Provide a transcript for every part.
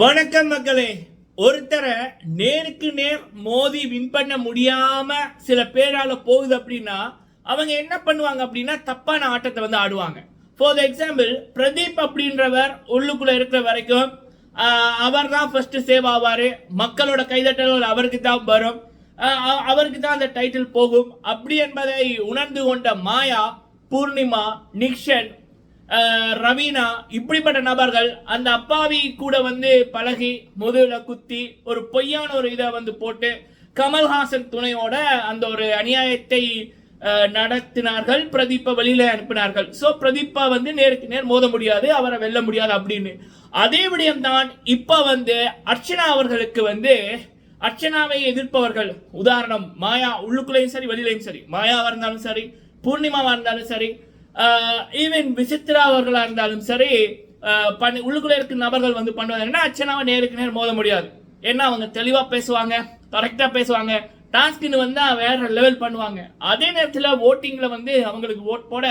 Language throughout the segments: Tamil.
வணக்கம் மக்களே. ஒருத்தரை நேருக்கு நேர் மோதி வின் பண்ண முடியாம சில பேரால போகுது அப்படின்னா அவங்க என்ன பண்ணுவாங்க அப்படின்னா தப்பான ஆட்டத்தை வந்து ஆடுவாங்க. ஃபார் எக்ஸாம்பிள் பிரதீப் அப்படின்றவர் உள்ளுக்குள்ள இருக்கிற வரைக்கும் அவர் தான் ஃபர்ஸ்ட் சேவ் ஆவாரு. மக்களோட கைதட்டல்கள் அவருக்கு தான் வரும். அவருக்கு தான் அந்த டைட்டில் போகும். அப்படி என்பதை உணர்ந்து கொண்ட மாயா பூர்ணிமா நிக்ஷன் ரவீனா இப்படிப்பட்ட நபர்கள் அந்த அப்பாவி கூட வந்து பழகி முதுகுல குத்தி ஒரு பொய்யான ஒரு இதை வந்து போட்டு கமல்ஹாசன் துணையோட அந்த ஒரு அநியாயத்தை நடத்தினார்கள் பிரதீப்பை வெளியில அனுப்பினார்கள். சோ பிரதீப்பா வந்து நேருக்கு நேர் மோத முடியாது அவரை வெல்ல முடியாது அப்படின்னு. அதே விடயம் தான் இப்ப வந்து அர்ச்சனா அவர்களுக்கு வந்து அர்ச்சனாவை எதிர்ப்பவர்கள் உதாரணம் மாயா உள்ளுக்குள்ளேயும் சரி வெளியிலையும் சரி மாயாவா இருந்தாலும் சரி பூர்ணிமாவா இருந்தாலும் சரி ஈவன் விசித்ரா அவர்களாக இருந்தாலும் சரி பண்ணி உள்ளுக்குள்ள இருக்க நபர்கள் வந்து பண்ணுவாங்க என்ன அச்சனாவை நேருக்கு நேர் மோத முடியாது. ஏன்னா அவங்க தெளிவாக பேசுவாங்க கரெக்டாக பேசுவாங்க டாஸ்க்னு வந்து வேற லெவல் பண்ணுவாங்க. அதே நேரத்தில் ஓட்டிங்கில் வந்து அவங்களுக்கு ஓட் போட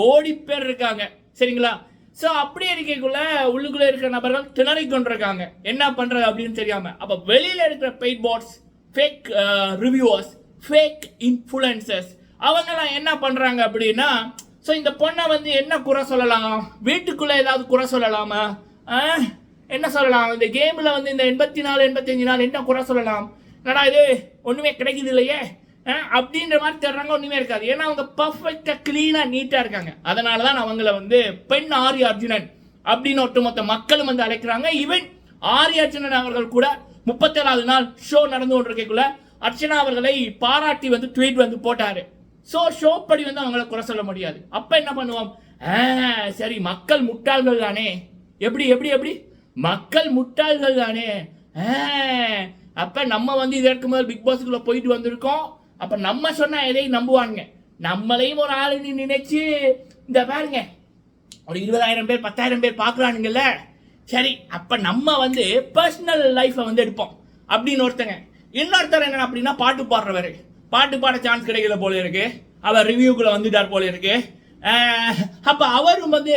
கோடி பேர் இருக்காங்க. சரிங்களா? ஸோ அப்படி இருக்கக்குள்ள உள்ளுக்குள்ளே இருக்கிற நபர்கள் திணறி கொண்டிருக்காங்க. என்ன பண்ணுறது அப்படின்னு தெரியாமல் அப்போ வெளியில் இருக்கிற paid bots fake reviewers fake influencers அவங்கெல்லாம் என்ன பண்ணுறாங்க அப்படின்னா ஸோ இந்த பொண்ணை வந்து என்ன குறை சொல்லலாம்? வீட்டுக்குள்ளே ஏதாவது குறை சொல்லலாமா? என்ன சொல்லலாம்? இந்த கேமில் வந்து இந்த எண்பத்தி நாலு எண்பத்தஞ்சு நாள் என்ன குறை சொல்லலாம்? என்னடா இது? ஒன்றுமே கிடைக்குது இல்லையே? ஆ? அப்படின்ற மாதிரி தர்றாங்க ஒன்றுமே இருக்காது. ஏன்னா அவங்க பர்ஃபெக்டாக க்ளீனாக நீட்டாக இருக்காங்க. அதனால தான் அவங்கள வந்து பெண் ஆரி அர்ஜுனன் அப்படின்னு ஒட்டுமொத்த மக்களும் வந்து அழைக்கிறாங்க. ஈவன் ஆரி அர்ஜுனன் அவர்கள் கூட முப்பத்தேழாவது நாள் ஷோ நடந்து கொண்டிருக்கக்குள்ள அர்ச்சனா அவர்களை பாராட்டி வந்து ட்வீட் வந்து போட்டாரு. ஸோ ஷோ படி வந்து அவங்கள குறை சொல்ல முடியாது. அப்போ என்ன பண்ணுவோம்? ஆ, சரி மக்கள் முட்டாள்கள் தானே. எப்படி எப்படி எப்படி? மக்கள் முட்டாள்கள் தானே. அப்போ நம்ம வந்து இதற்கு முதல் பிக் பாஸ்க்குள்ள போயிட்டு வந்திருக்கோம். அப்போ நம்ம சொன்னால் எதையும் நம்புவாங்க நம்மளையும் ஒரு ஆளுன்னு நினைச்சு இந்த பாருங்க ஒரு இருபதாயிரம் பேர் பத்தாயிரம் பேர் பார்க்குறானுங்கல்ல சரி அப்போ நம்ம வந்து பர்சனல் லைஃப்பை வந்து எடுப்போம். அப்படின்னு ஒருத்தங்க. இன்னொருத்தர் என்ன அப்படின்னா பாட்டு பாடுறவர். பாட்டு பாட சான்ஸ் கிடைக்கல போல இருக்கு. அவர் ரிவ்யூக்குள்ள வந்துட்டார் போல இருக்கு. அப்போ அப்ப அவரும் வந்து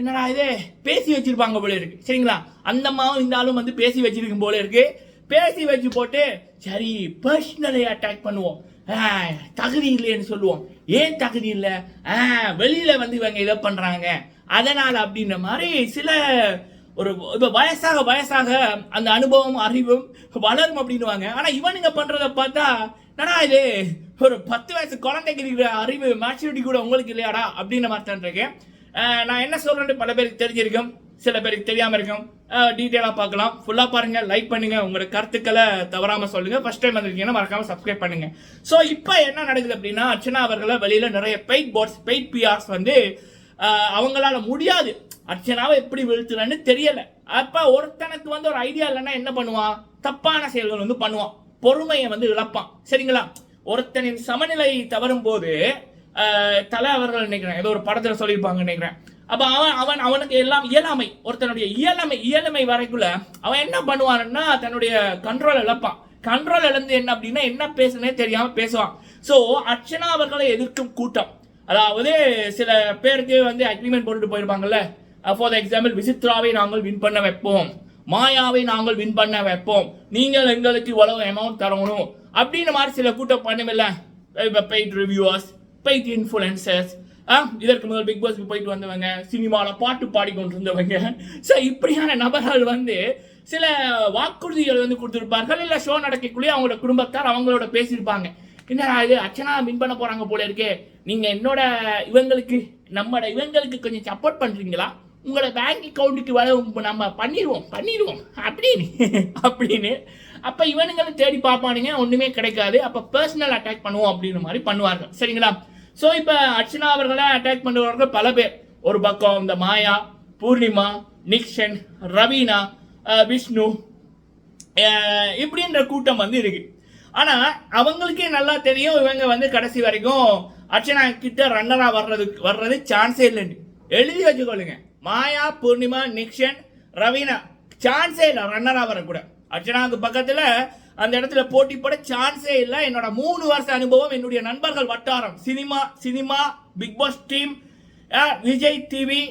என்னடா இது பேசி வச்சிருப்பாங்க போல இருக்கு. சரிங்களா? அந்த அம்மாவும் இந்த ஆளும் வந்து பேசி வச்சிருக்கும் போல இருக்கு. பேசி வச்சு போட்டு சரி பர்சனலை அட்டாக் பண்ணுவோம். தகுதி இல்லைன்னு சொல்லுவோம். ஏன் தகுதி இல்லை? வெளியில வந்து இவங்க இதை பண்றாங்க. அதனால் அப்படின்ற மாதிரி சில ஒரு வயசாக வயசாக அந்த அனுபவம் அறிவும் வளரும் அப்படின்னுவாங்க. ஆனால் இவனுங்க பண்ணுறதை பார்த்தா என்னடா இது? ஒரு பத்து வயசு குழந்தைக்கு இருக்கிற அறிவு மேச்சூரிட்டி கூட உங்களுக்கு இல்லையாடா? அப்படின்ற மாதிரி தான் இருக்கேன். நான் என்ன சொல்கிறேன்னு பல பேருக்கு தெரிஞ்சிருக்கும். சில பேருக்கு தெரியாமல் இருக்கும். டீட்டெயிலாக பார்க்கலாம். ஃபுல்லாக பாருங்கள் லைக் பண்ணுங்கள் உங்களோட கருத்துக்களை தவறாமல் சொல்லுங்கள் ஃபஸ்ட் டைம் வந்திருக்கீங்கன்னா மறக்காமல் சப்ஸ்கிரைப் பண்ணுங்கள் ஸோ இப்போ என்ன நடக்குது அப்படின்னா அர்ச்சனா அவர்களை வெளியில் நிறைய பெயிட் போர்ட்ஸ் பெயிட் பிஆர்ஸ் வந்து அவங்களால முடியாது. அர்ச்சனாவை எப்படி வீழ்த்துறன்னு தெரியலை. அப்போ ஒருத்தனுக்கு வந்து ஒரு ஐடியா இல்லைன்னா என்ன பண்ணுவான்? தப்பான செயல்கள் வந்து பண்ணுவான். பொறுமையை வந்து இழப்பான். சரிங்களா? ஒருத்தனின் சமநிலை தவறும் போது தலை அவர்கள் நினைக்கிறேன். ஏதோ ஒரு படத்துல சொல்லியிருப்பாங்க நினைக்கிறேன். அப்ப அவன் அவன் அவனுக்கு எல்லாம் இயலாமை. ஒருத்தனுடைய இயலாமை இயலாமை வரைக்குள்ள அவன் என்ன பண்ணுவான்னா தன்னுடைய கண்ட்ரோல் இழப்பான். கண்ட்ரோல் இழந்து என்ன அப்படின்னா என்ன பேசுனே தெரியாம பேசுவான். சோ அர்ச்சனா அவர்களை எதிர்க்கும் கூட்டம். அதாவது சில பேருக்கு வந்து அக்ரிமெண்ட் போட்டுட்டு போயிருப்பாங்கல்ல? ஃபார் எக்ஸாம்பிள் விசித்ராவை நாங்கள் வின் பண்ண வைப்போம். மாயாவை நாங்கள் வின் பண்ண வைப்போம். நீங்கள் எங்களுக்கு இவ்வளவு அமௌண்ட் தரணும். அப்படின்னு மாதிரி சில கூட்டம் பண்ணமில்ல இப்போ பெய்ட் ரிவ்யூவர்ஸ் பெய்ட் இன்ஃபுளுசர்ஸ் இதற்கு முதல் பிக் பாஸ்க்கு போயிட்டு வந்தவங்க சினிமாவில் பாட்டு பாடிக்கொண்டு இருந்தவங்க ஸோ இப்படியான நபர்கள் வந்து சில வாக்குறுதிகள் வந்து கொடுத்துருப்பார்கள். இல்லை ஷோ நடக்கக்குள்ளேயே அவங்களோட குடும்பத்தார் அவங்களோட பேசியிருப்பாங்க. என்னடா இது அச்சனா வின் பண்ண போகிறாங்க போல இருக்கே. நீங்கள் என்னோட இவங்களுக்கு நம்மட இவங்களுக்கு கொஞ்சம் சப்போர்ட் பண்ணுறீங்களா உங்களை பேங்க் அக்கௌண்ட்டுக்கு வர நம்ம பண்ணிடுவோம் பண்ணிடுவோம் அப்படின்னு அப்படின்னு. அப்போ இவனுங்களும் தேடி பார்ப்பானுங்க ஒன்றுமே கிடைக்காது. அப்போ பர்சனல் அட்டாக் பண்ணுவோம் அப்படின்ற மாதிரி பண்ணுவார்கள். சரிங்களா? ஸோ இப்போ அர்ச்சனா அவர்களை அட்டாக் பண்ணுவார்கள் பல பேர். ஒரு பக்கம் இந்த மாயா பூர்ணிமா நிக்ஷன் ரவீனா விஷ்ணு இப்படின்ற கூட்டம் வந்து இருக்கு. ஆனால் அவங்களுக்கே நல்லா தெரியும் இவங்க வந்து கடைசி வரைக்கும் அர்ச்சனா கிட்ட ரன்னராக வர்றதுக்கு வர்றது சான்ஸே இல்லைன்னு. எழுதி வச்சுக்கொள்ளுங்க மாயா பூர்ணிமா நிக்ஷன் ரவீனா. சான்ஸே இல்லை ரன்னராக வரக்கூட அர்ச்சனாவுக்கு பக்கத்தில் அந்த இடத்துல போட்டி போட சான்ஸே இல்லை. என்னோட மூணு வருஷ அனுபவம் என்னுடைய நண்பர்கள் வட்டாரம். Cinema cinema Bigg Boss team Vijay TV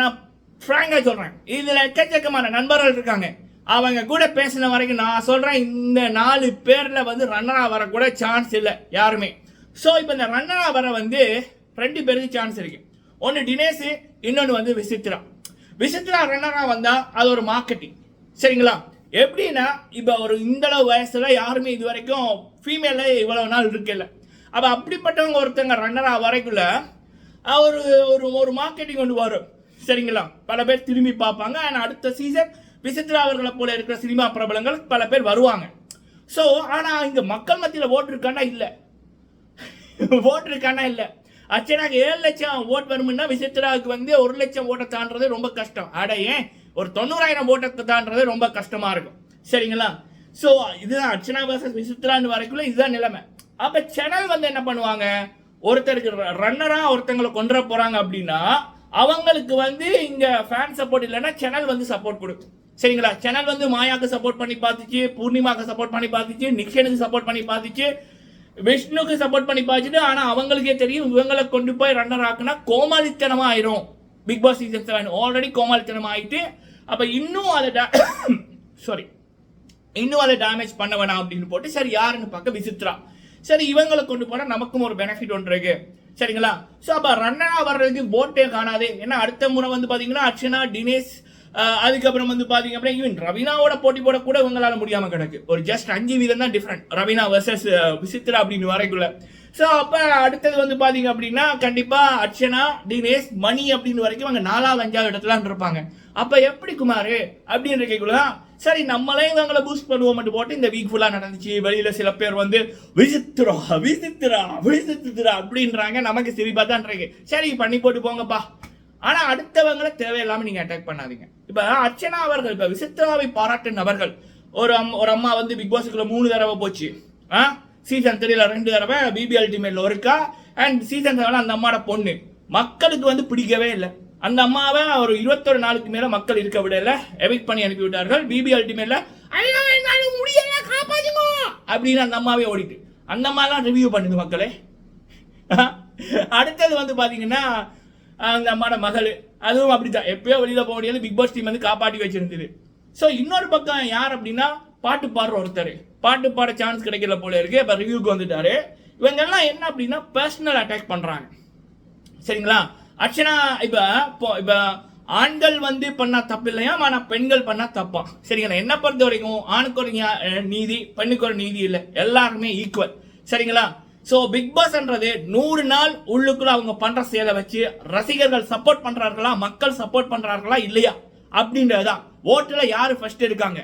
நான் ஃப்ராங்காக சொல்கிறேன் இதில் எக்கச்சக்கமான நண்பர்கள் இருக்காங்க. அவங்க கூட பேசின வரைக்கும் நான் சொல்கிறேன் இந்த நாலு பேரில் வந்து ரன்னராக வர கூட சான்ஸ் இல்லை யாருமே. ஸோ இப்போ இந்த ரன்னராக வர வந்து ரெண்டு பேருக்கு சான்ஸ் இருக்குது ஒன்று டினேஷு இன்னொன்று வந்து விசித்ரா விசித்ரா ரன்னராக வந்தால் அது ஒரு மார்க்கெட்டிங் சரிங்களா? எப்படின்னா இப்போ ஒரு இந்தளவு வயசில் யாருமே இது வரைக்கும் ஃபீமேல இவ்வளோ நாள் இருக்கல. அப்போ அப்படிப்பட்டவங்க ஒருத்தங்க ரன்னராக வரைக்குள்ள ஒரு ஒரு ஒரு மார்க்கெட்டிங் ஒன்று வரும். சரிங்களா? பல பேர் திரும்பி பார்ப்பாங்க. ஆனால் அடுத்த சீசன் விசித்ரா அவர்களை போல இருக்கிற சினிமா பிரபலங்கள் பல பேர் வருவாங்க. ஸோ ஆனால் இங்கே மக்கள் மத்தியில் ஓட்டு இருக்காண்டா இல்லை. ஓட்டு இருக்காண்டா இல்லை. அர்ச்சனாக்கு ஏழு லட்சம் ஓட் வரும்னா விசித்ராவுக்கு வந்து ஒரு லட்சம் ஓட்டை தாண்டது ரொம்ப கஷ்டம். அட ஏன்? ஒரு தொண்ணூறாயிரம் ஓட்டத்தை தாண்டது ரொம்ப கஷ்டமாக இருக்கும். சரிங்களா? ஸோ இதுதான் அர்ச்சனா வர்சஸ் விசித்ரான்னு வரைக்குள்ள இதுதான் நிலைமை. அப்போ சேனல் வந்து என்ன பண்ணுவாங்க? ஒருத்தருக்கு ரன்னராக ஒருத்தங்களை கொண்டு போகிறாங்க அப்படின்னா அவங்களுக்கு வந்து இங்கே ஃபேன் சப்போர்ட் இல்லைன்னா சேனல் வந்து சப்போர்ட் கொடுக்கும் சரிங்களா? சேனல் வந்து மாயாக்கு சப்போர்ட் பண்ணி பார்த்துச்சு பூர்ணிமாக்கு சப்போர்ட் பண்ணி பார்த்துச்சு நிக்ஷனுக்கு சப்போர்ட் பண்ணி பார்த்துச்சு விஷ்ணுக்கு சப்போர்ட் பண்ணி பார்த்துட்டு ஆனால் அவங்களுக்கே தெரியும் இவங்களை கொண்டு போய் ரன்னர் ஆக்குனா கோமாளித்தனமாக ஆயிரும். Bigg Boss season seven already கோமாளித்தனம் ஆயிட்டு அப்போ இன்னும் அதை சாரி இன்னும் அதை டேமேஜ் பண்ண வேணாம் அப்படின்னு போட்டு சரி யாருன்னு பார்க்க விசித்ரா. சரி இவங்களை கொண்டு போனால் நமக்கும் ஒரு பெனிஃபிட் ஒன்று இருக்கு. சரிங்களா? ஸோ அப்போ ரன்னனா வர்றதுக்கு போட்டே காணாது. ஏன்னா அடுத்த முறை வந்து பார்த்தீங்கன்னா அர்ச்சனா டினேஷ் அதுக்கப்புறம் வந்து பார்த்தீங்க அப்படின்னா ஈவன் ரவீனாவோட போட்டி போட கூட உங்களால் முடியாம கிடக்கு. ஒரு ஜஸ்ட் அஞ்சு வீதம் தான் டிஃப்ரெண்ட் ரவீனா வர்சஸ் விசித்ரா அப்படின்னு வரைக்குள்ள. ஸோ அப்போ அடுத்தது வந்து பார்த்தீங்க அப்படின்னா கண்டிப்பாக அர்ச்சனா தினேஷ் மணி அப்படின்னு வரைக்கும் அங்கே நாலாவது அஞ்சாவது இடத்துல இருப்பாங்க அப்போ எப்படி குமார் அப்படின்னு இருக்கக்குள்ளதான் சரி நம்மளே இவங்களை பூஸ்ட் பண்ணுவோம் போட்டு இந்த வீக் ஃபுல்லாக நடந்துச்சு. வெளியில் சில பேர் வந்து விசித்ரா விசித்ரா விசித்திரா அப்படின்றாங்க. நமக்கு சிரிப்பாக தான் இருக்கு. சரி பண்ணி போட்டு போங்கப்பா. ஆனா அடுத்தவங்களை தேவையில்லாம நீங்க அட்டாக் பண்ணாதீங்க. இப்ப அர்ச்சனா அவர்கள் இப்ப விசித்ராவை பாராட்டு நபர்கள். ஒரு அம் ஒரு அம்மா வந்து பிக் பாஸுக்குள்ள மூணு தடவை போச்சு. ஆ? சீசன் த்ரீல ரெண்டு தடவை பிபி அல்டிமேட்ல ஒருக்கா அண்ட் சீசன் செவன் அந்த அம்மாவோட பொண்ணு. மக்களுக்கு வந்து பிடிக்கவே இல்லை. அந்த அம்மாவை ஒரு இருபத்தொரு நாளுக்கு மேல மக்கள் இருக்க விடல. எவிக் பண்ணி அனுப்பி விட்டார்கள். பிபி அல்டிமேட்ல அப்படின்னு அந்த அம்மாவே ஓடிட்டு. அந்த அம்மாலாம் ரிவ்யூ பண்ணுது மக்களே. அடுத்தது வந்து பாத்தீங்கன்னா அந்த அம்மாட மகள். அதுவும் அப்படிதான். எப்பயோ வெளியில் போக முடியாது பிக் பாஸ் டீம் வந்து காப்பாற்றி வச்சிருந்தது. ஸோ இன்னொரு பக்கம் யார் அப்படின்னா பாட்டு பாடுற ஒருத்தர். பாட்டு பாட சான்ஸ் கிடைக்கல போல இருக்கு. இப்போ ரிவ்யூக்கு வந்துட்டாரு. இவங்க எல்லாம் என்ன அப்படின்னா பர்சனல் அட்டாக் பண்ணுறாங்க சரிங்களா? அர்ச்சனா இப்போ இப்போ இப்போ ஆண்கள் வந்து பண்ணா தப்பு இல்லையா? ஆனால் பெண்கள் பண்ணா தப்பா? சரிங்களா? என்ன பொறுத்த வரைக்கும் ஆணுக்கு ஒரு நீதி பெண்ணுக்கு ஒரு நீதி இல்லை. எல்லாருமே ஈக்குவல் சரிங்களா? ஸோ பிக் பாஸ்ன்றது நூறு நாள் உள்ளுக்குள்ள அவங்க பண்ற செயலை வச்சு ரசிகர்கள் சப்போர்ட் பண்றார்களா? மக்கள் சப்போர்ட் பண்றார்களா? இல்லையா? அப்படின்றதுதான். ஓட்டுல யாரு ஃபர்ஸ்ட் இருக்காங்க?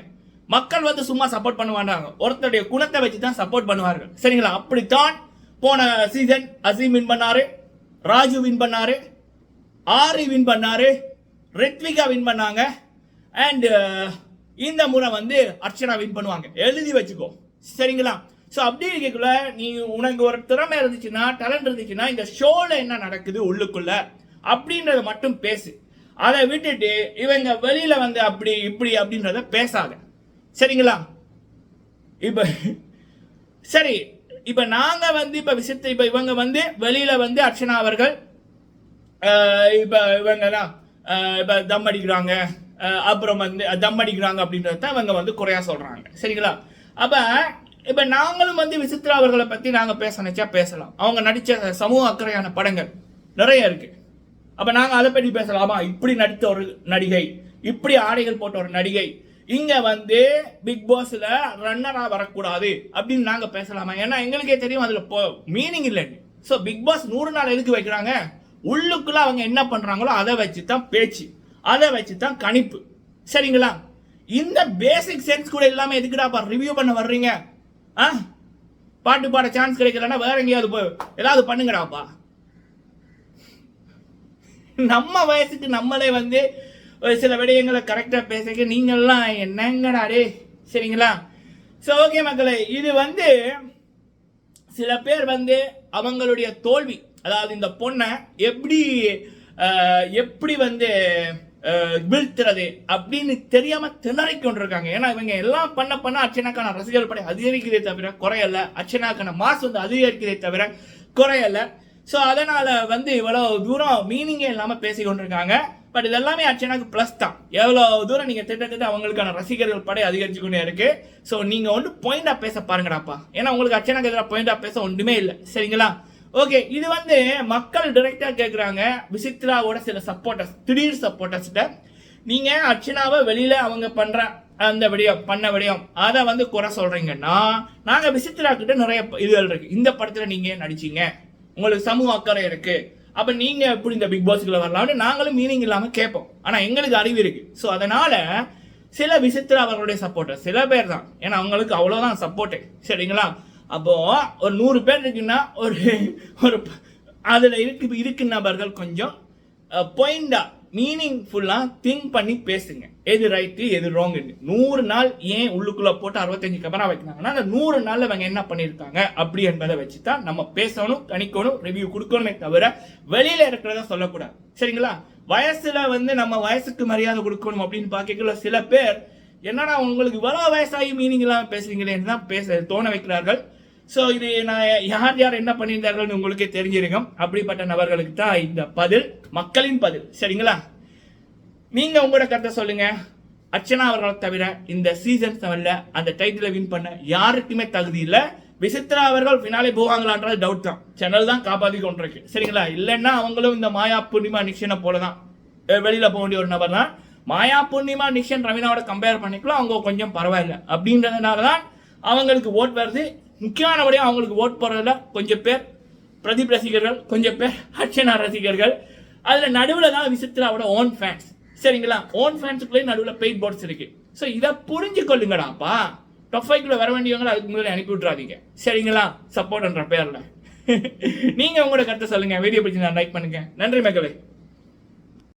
மக்கள் வந்து சும்மா சப்போர்ட் பண்ண மாட்டாங்க. ஒருத்தருடைய குணத்தை வச்சு தான் சப்போர்ட் பண்ணுவார்கள். சரிங்களா? அப்படித்தான் போன சீசன் அசீம் வின் பண்ணாரு ராஜு வின் பண்ணாரு ஆரி வின் பண்ணாரு ரித்விகா வின் பண்ணாங்க அண்ட் இந்த முறை வந்து அர்ச்சனா வின் பண்ணுவாங்க. எழுதி வச்சுக்கோ. சரிங்களா? ஸோ அப்படி இருக்கக்குள்ள நீ உனக்கு ஒரு திறமை இருந்துச்சுன்னா டேலண்ட் இருந்துச்சுன்னா இந்த ஷோவில் என்ன நடக்குது உள்ளுக்குள்ள? அப்படின்றத மட்டும் பேசு. அதை விட்டுட்டு இவங்க வெளியில் வந்து அப்படி இப்படி அப்படின்றத பேசாத. சரிங்களா? இப்போ சரி. இப்போ நாங்கள் வந்து இப்போ விசித்த இப்போ இவங்க வந்து வெளியில் வந்து அர்ச்சனா அவர்கள் இப்போ இவங்க தான் இப்போ தம் அடிக்கிறாங்க அப்புறம் வந்து தம் அடிக்கிறாங்க அப்படின்றத தான் இவங்க வந்து குறையாக சொல்கிறாங்க சரிங்களா? அப்போ இப்போ நாங்களும் வந்து விசித்ரா அவர்களை பற்றி நாங்கள் பேச நினச்சா பேசலாம். அவங்க நடித்த சமூக அக்கறையான படங்கள் நிறைய இருக்கு. அப்போ நாங்கள் அதை பற்றி பேசலாமா. இப்படி நடித்த ஒரு நடிகை இப்படி ஆடைகள் போட்ட ஒரு நடிகை இங்கே வந்து பிக் பாஸில் ரன்னராக வரக்கூடாது அப்படின்னு நாங்கள் பேசலாமா? ஏன்னா எங்களுக்கே தெரியும் அதில் போ மீனிங் இல்லைன்னு ஸோ பிக் பாஸ் நூறு நாள் எதுக்கு வைக்கிறாங்க? உள்ளுக்குள்ளே அவங்க என்ன பண்ணுறாங்களோ அதை வச்சு தான் பேச்சு. அதை வச்சு தான் கணிப்பு. சரிங்களா? இந்த பேசிக் சென்ஸ் கூட இல்லாமல் எதுக்குடாப்பா ரிவ்யூ பண்ண வர்றீங்க? ஆ? பாட்டு பாட சான்ஸ் கிடைக்கலன்னா வேற எங்கேயாவது போய் ஏதாவது பண்ணுங்கடாப்பா. நம்ம வயசுக்கு நம்மளே வந்து ஒரு சில விடயங்களை கரெக்டாக பேசுறதுக்கு நீங்கள்லாம் என்னங்கடா டே சரிங்களா? ஸோ ஓகே மக்களே இது வந்து சில பேர் வந்து அவங்களுடைய தோல்வி அதாவது இந்த பொண்ணை எப்படி எப்படி வந்து வீழ்த்துறது அப்படின்னு தெரியாம திணறிக் கொண்டிருக்காங்க. ஏன்னா இவங்க எல்லாம் பண்ண பண்ண அர்ச்சனாக்கான ரசிகர்கள் படை அதிகரிக்கிறதே தவிர குறையல அர்ச்சனாக்கான மாஸ் வந்து அதிகரிக்கிறதே தவிர குறையல ஸோ அதனால வந்து இவ்வளோ தூரம் மீனிங்கே இல்லாம பேசி கொண்டிருக்காங்க. பட் இதெல்லாமே அர்ச்சனாக்கு ப்ளஸ் தான். எவ்வளோ தூரம் நீங்கள் திட்டத்தட்ட அவங்களுக்கான ரசிகர்கள் படை அதிகரிச்சுக்கொண்டே இருக்கு. ஸோ நீங்கள் வந்து பாயிண்டாக பேச பாருங்கடாப்பா. ஏன்னா உங்களுக்கு அர்ச்சனாக்கு எதிராக பாயிண்டாக பேச ஒன்றுமே இல்லை. சரிங்களா? ஓகே இது வந்து மக்கள் டைரக்டா கேட்குறாங்க விசித்ராவோட சில சப்போர்ட்டர்ஸ் திடீர் சப்போர்ட்டர்ஸ்கிட்ட நீங்க அர்ச்சனாவை வெளியில அவங்க பண்ற அந்த விடயம் பண்ண விடயம் அதை வந்து குறை சொல்றீங்கன்னா நாங்க விசித்ரா கிட்ட நிறைய இதுகள் இருக்கு. இந்த படத்துல நீங்க நடிச்சீங்க? உங்களுக்கு சமூக அக்கறை இருக்கு. அப்ப நீங்க எப்படி இந்த பிக் பாஸ்க்குள்ள வரலாம்னு நாங்களும் மீனிங் இல்லாம கேட்போம். ஆனா எங்களுக்கு அறிவு இருக்கு. ஸோ அதனால சில விசித்ரா அவர்களுடைய சப்போர்ட்டர் சில பேர் தான். ஏன்னா அவங்களுக்கு அவ்வளோதான் சப்போர்ட்டு சரிங்களா? அப்போது ஒரு நூறு பேர் இருக்குன்னா ஒரு ஒரு அதில் இருக்கு இருக்கு நபர்கள் கொஞ்சம் பாயிண்டா மீனிங்ஃபுல்லாக திங்க் பண்ணி பேசுங்க. எது ரைட்டு எது ராங்குன்னு நூறு நாள் ஏன் உள்ளுக்குள்ளே போட்டு அறுபத்தஞ்சு கேமரா வைக்கிறாங்கன்னா அந்த நூறு நாளில் அவங்க என்ன பண்ணியிருக்காங்க அப்படி என்பதை வச்சு தான் நம்ம பேசணும் கணிக்கணும் ரிவ்யூ கொடுக்கணுமே தவிர வெளியில் இருக்கிறத சொல்லக்கூடாது. சரிங்களா? வயசில் வந்து நம்ம வயசுக்கு மரியாதை கொடுக்கணும் அப்படின்னு பார்க்கல சில பேர் என்னடா உங்களுக்கு இவ்வளோ வயசாகி மீனிங் இல்லாமல் பேசுறீங்களேன்னு தான் பேச தோண வைக்கிறார்கள். ஸோ இது நான் யார் யார் என்ன பண்ணியிருந்தார்கள்னு உங்களுக்கே தெரிஞ்சிருக்கும். அப்படிப்பட்ட நபர்களுக்கு தான் இந்த பதில் மக்களின் பதில். சரிங்களா? நீங்க உங்களோட கருத்தை சொல்லுங்க. அர்ச்சனா அவர்களை தவிர இந்த சீசன் செவன்ல அந்த டைட்டிலை வின் பண்ண யாருக்குமே தகுதி இல்லை. விசித்ரா அவர்கள் பின்னாலே போவாங்களான்றது டவுட் தான். சேனல் தான் காப்பாற்றி கொண்டிருக்கு. சரிங்களா? இல்லைன்னா அவங்களும் இந்த மாயா பூர்ணிமா நிக்ஷனை போல தான் வெளியில் போக வேண்டிய ஒரு நபர் தான் மாயா பூர்ணிமா நிக்ஷன் ரவீனாவோட கம்பேர் பண்ணிக்கலாம். அவங்க கொஞ்சம் பரவாயில்ல. அப்படின்றதுனால தான் அவங்களுக்கு ஓட் வருது. முக்கியமானபடியாக அவங்களுக்கு ஓட் போடுறதுல கொஞ்சம் பேர் பிரதீப் ரசிகர்கள் கொஞ்சம் பேர் அர்ச்சனா ரசிகர்கள். அதில் நடுவில் தான் விசித்திராவோட ஓன் ஃபேன்ஸ் சரிங்களா? ஓன் ஃபேன்ஸுக்குள்ளே நடுவில் பெயிட் போர்ட்ஸ் இருக்குது ஸோ இதை புரிஞ்சு கொள்ளுங்கடாப்பா டாப் வர வேண்டியவங்களை அதுக்கு முதல்ல அனுப்பி விட்றாதீங்க சரிங்களா? சப்போர்ட்ன்ற பேரில் நீங்கள் உங்களோட கருத்தை சொல்லுங்கள் வீடியோ பிடிச்சி நான் லைக் பண்ணுங்கள் நன்றி மக்களே.